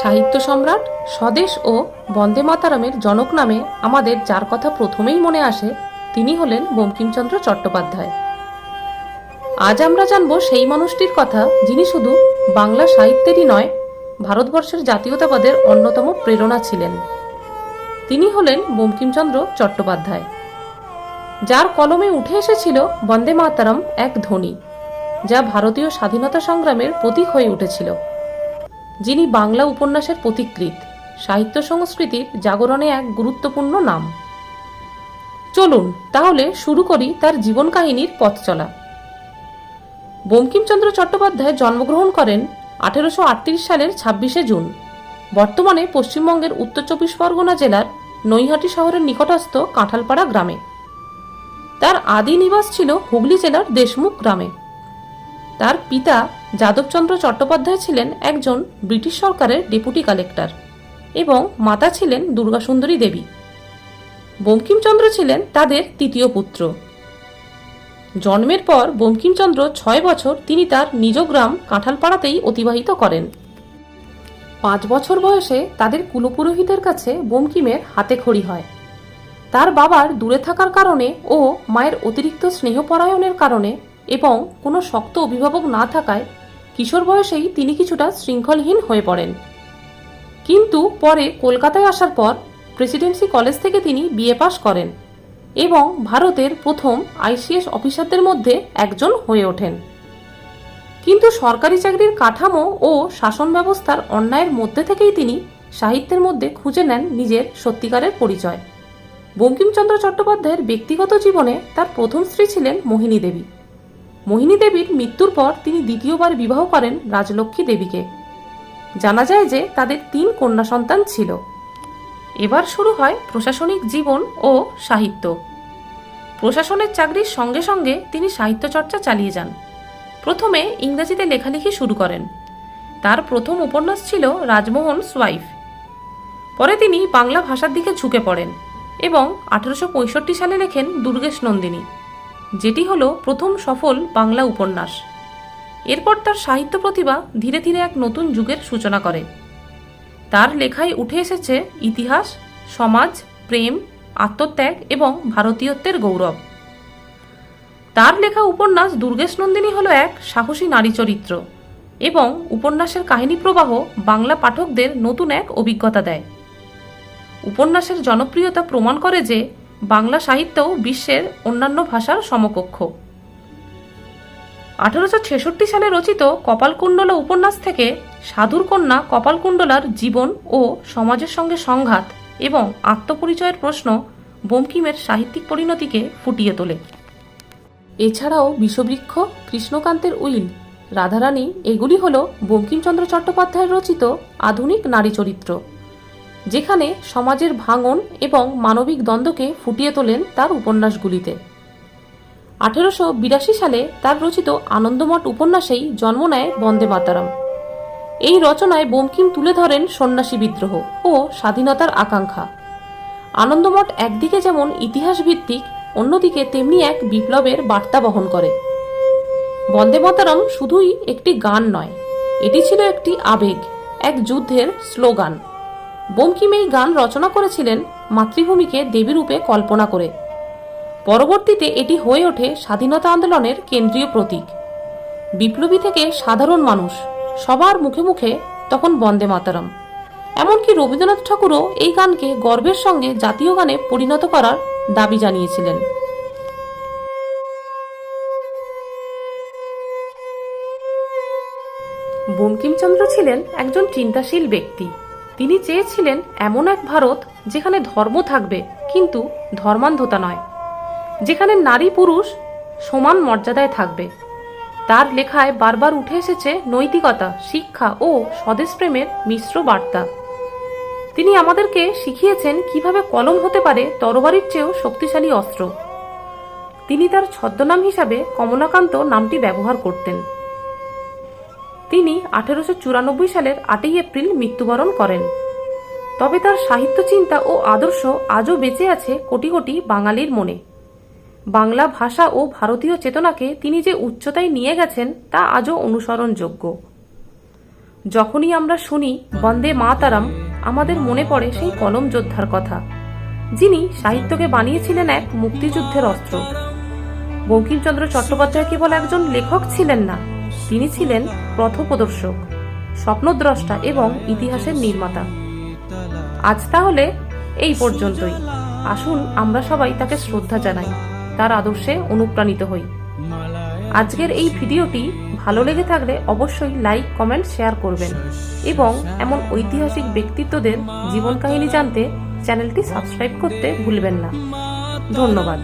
সাহিত্য সম্রাট স্বদেশ ও বন্দে মাতারামের জনক নামে আমাদের যার কথা প্রথমেই মনে আসে, তিনি হলেন বঙ্কিমচন্দ্র চট্টোপাধ্যায়। আজ আমরা জানব সেই মানুষটির কথা, যিনি শুধু বাংলা সাহিত্যেরই নয়, ভারতবর্ষের জাতীয়তাবাদের অন্যতম প্রেরণা ছিলেন। তিনি হলেন বঙ্কিমচন্দ্র চট্টোপাধ্যায়, যার কলমে উঠে এসেছিল বন্দে মাতারাম এক ধ্বনি, যা ভারতীয় স্বাধীনতা সংগ্রামের প্রতীক হয়ে উঠেছিল। যিনি বাংলা উপন্যাসের পথিকৃৎ। সাহিত্য সংস্কৃতির জাগরণে এক গুরুত্বপূর্ণ নাম। চলুন, তাহলে শুরু করি তার জীবন কাহিনীর পথ চলা। বঙ্কিমচন্দ্র চট্টোপাধ্যায় জন্মগ্রহণ করেন আঠেরোশো আটত্রিশ সালের ছাব্বিশে জুন। বর্তমানে পশ্চিমবঙ্গের উত্তর চব্বিশ পরগনা জেলার নৈহাটি শহরের নিকটস্থ কাঁঠালপাড়া গ্রামে। তার আদি নিবাস ছিল হুগলি জেলার দেশমুখ গ্রামে। তার পিতা যাদবচন্দ্র চট্টোপাধ্যায় ছিলেন একজন ব্রিটিশ সরকারের ডেপুটি কালেক্টর এবং মাতা ছিলেন দুর্গাসুন্দরী দেবী। বঙ্কিমচন্দ্র ছিলেন তাদের তৃতীয় পুত্র। জন্মের পর বঙ্কিমচন্দ্র ছয় বছর তিনি তার নিজ গ্রাম কাঁঠালপাড়াতেই অতিবাহিত করেন। পাঁচ বছর বয়সে তাদের কুলপুরোহিতের কাছে বঙ্কিমের হাতে খড়ি হয়। তার বাবার দূরে থাকার কারণে ও মায়ের অতিরিক্ত স্নেহপরায়ণের কারণে এবং কোনো শক্ত অভিভাবক না থাকায় কিশোর বয়সেই তিনি কিছুটা শৃঙ্খলহীন হয়ে পড়েন। কিন্তু পরে কলকাতায় আসার পর প্রেসিডেন্সি কলেজ থেকে তিনি বিএ পাশ করেন এবং ভারতের প্রথম আইসিএস অফিসারদের মধ্যে একজন হয়ে ওঠেন। কিন্তু সরকারি চাকরির কাঠামো ও শাসন ব্যবস্থার অন্যায়ের মধ্যে থেকেই তিনি সাহিত্যের মধ্যে খুঁজে নেন নিজের সত্যিকারের পরিচয়। বঙ্কিমচন্দ্র চট্টোপাধ্যায়ের ব্যক্তিগত জীবনে তার প্রথম স্ত্রী ছিলেন মোহিনী দেবী। মোহিনী দেবীর মৃত্যুর পর তিনি দ্বিতীয়বার বিবাহ করেন রাজলক্ষ্মী দেবীকে। জানা যায় যে তাদের তিন কন্যা সন্তান ছিল। এবার শুরু হয় প্রশাসনিক জীবন ও সাহিত্য। প্রশাসনের চাকরির সঙ্গে সঙ্গে তিনি সাহিত্য চর্চা চালিয়ে যান। প্রথমে ইংরেজিতে লেখালেখি শুরু করেন। তার প্রথম উপন্যাস ছিল রাজমোহন সোয়াইফ পরে তিনি বাংলা ভাষার দিকে ঝুঁকে পড়েন এবং আঠেরোশো পঁয়ষট্টি সালে লেখেন দুর্গেশ নন্দিনী। যেটি হলো প্রথম সফল বাংলা উপন্যাস। এরপর তার সাহিত্য প্রতিভা ধীরে ধীরে এক নতুন যুগের সূচনা করে। তার লেখায় উঠে এসেছে ইতিহাস, সমাজ, প্রেম, আত্মত্যাগ এবং ভারতীয়ত্বের গৌরব। তার লেখা উপন্যাস দুর্গেশ নন্দিনী হল এক সাহসী নারী চরিত্র এবং উপন্যাসের কাহিনী প্রবাহ বাংলা পাঠকদের নতুন এক অভিজ্ঞতা দেয়। উপন্যাসের জনপ্রিয়তা প্রমাণ করে যে বাংলা সাহিত্যও বিশ্বের অন্যান্য ভাষার সমকক্ষ। আঠারোশো ছেষট্টি সালে রচিত কপালকুণ্ডলা উপন্যাস থেকে সাধুর কন্যা কপালকুণ্ডলার জীবন ও সমাজের সঙ্গে সংঘাত এবং আত্মপরিচয়ের প্রশ্ন বঙ্কিমের সাহিত্যিক পরিণতিকে ফুটিয়ে তোলে। এছাড়াও বিষবৃক্ষ, কৃষ্ণকান্তের উইল, রাধারানী, এগুলি হল বঙ্কিমচন্দ্র চট্টোপাধ্যায়ের রচিত আধুনিক নারী চরিত্র। যেখানে সমাজের ভাঙন এবং মানবিক দ্বন্দ্বকে ফুটিয়ে তোলেন তার উপন্যাসগুলিতে। আঠেরোশো বিরাশি সালে তার রচিত আনন্দমঠ উপন্যাসেই জন্ম নেয় বন্দে মাতারাম। এই রচনায় বঙ্কিম তুলে ধরেন সন্ন্যাসী বিদ্রোহ ও স্বাধীনতার আকাঙ্ক্ষা। আনন্দমঠ একদিকে যেমন ইতিহাস ভিত্তিক অন্যদিকে তেমনি এক বিপ্লবের বার্তা বহন করে। বন্দে মাতারাম শুধুই একটি গান নয়, এটি ছিল একটি আবেগ, এক যুদ্ধের স্লোগান। বঙ্কিম এই গান রচনা করেছিলেন মাতৃভূমিকে দেবীরূপে কল্পনা করে। পরবর্তীতে এটি হয়ে ওঠে স্বাধীনতা আন্দোলনের কেন্দ্রীয় প্রতীক। বিপ্লবী থেকে সাধারণ মানুষ, সবার মুখে মুখে তখন বন্দে মাতারাম। এমনকি রবীন্দ্রনাথ ঠাকুরও এই গানকে গর্বের সঙ্গে জাতীয় গানে পরিণত করার দাবি জানিয়েছিলেন। বঙ্কিমচন্দ্র ছিলেন একজন চিন্তাশীল ব্যক্তি। তিনি চেয়েছিলেন এমন এক ভারত যেখানে ধর্ম থাকবে, কিন্তু ধর্মান্ধতা নয়, যেখানে নারী পুরুষ সমান মর্যাদায় থাকবে। তার লেখায় বারবার উঠে এসেছে নৈতিকতা, শিক্ষা ও স্বদেশপ্রেমের মিশ্র বার্তা। তিনি আমাদেরকে শিখিয়েছেন কীভাবে কলম হতে পারে তরবারির চেয়েও শক্তিশালী অস্ত্র। তিনি তার ছদ্মনাম হিসাবে কমলাকান্ত নামটি ব্যবহার করতেন। তিনি আঠেরোশো চুরানব্বই সালের আটই এপ্রিল মৃত্যুবরণ করেন। তবে তার সাহিত্য চিন্তা ও আদর্শ আজও বেঁচে আছে কোটি কোটি বাঙালির মনে। বাংলা ভাষা ও ভারতীয় চেতনাকে তিনি যে উচ্চতায় নিয়ে গেছেন তা আজও অনুসরণযোগ্য। যখনই আমরা শুনি, বন্দে মাতারাম আমাদের মনে পড়ে সেই কলম যোদ্ধার কথা, যিনি সাহিত্যকে বানিয়েছিলেন এক মুক্তিযুদ্ধের অস্ত্র। বঙ্কিমচন্দ্র চট্টোপাধ্যায় কেবল একজন লেখক ছিলেন না তিনি ছিলেন পথপ্রদর্শক, স্বপ্নদ্রষ্টা এবং ইতিহাসের নির্মাতা। আজ তাহলে এই পর্যন্তই। আসুন আমরা সবাই তাকে শ্রদ্ধা জানাই, তার আদর্শে অনুপ্রাণিত হই। আজকের এই ভিডিওটি ভালো লেগে থাকলে অবশ্যই লাইক, কমেন্ট, শেয়ার করবেন এবং এমন ঐতিহাসিক ব্যক্তিত্বদের জীবন কাহিনী জানতে চ্যানেলটি সাবস্ক্রাইব করতে ভুলবেন না। ধন্যবাদ।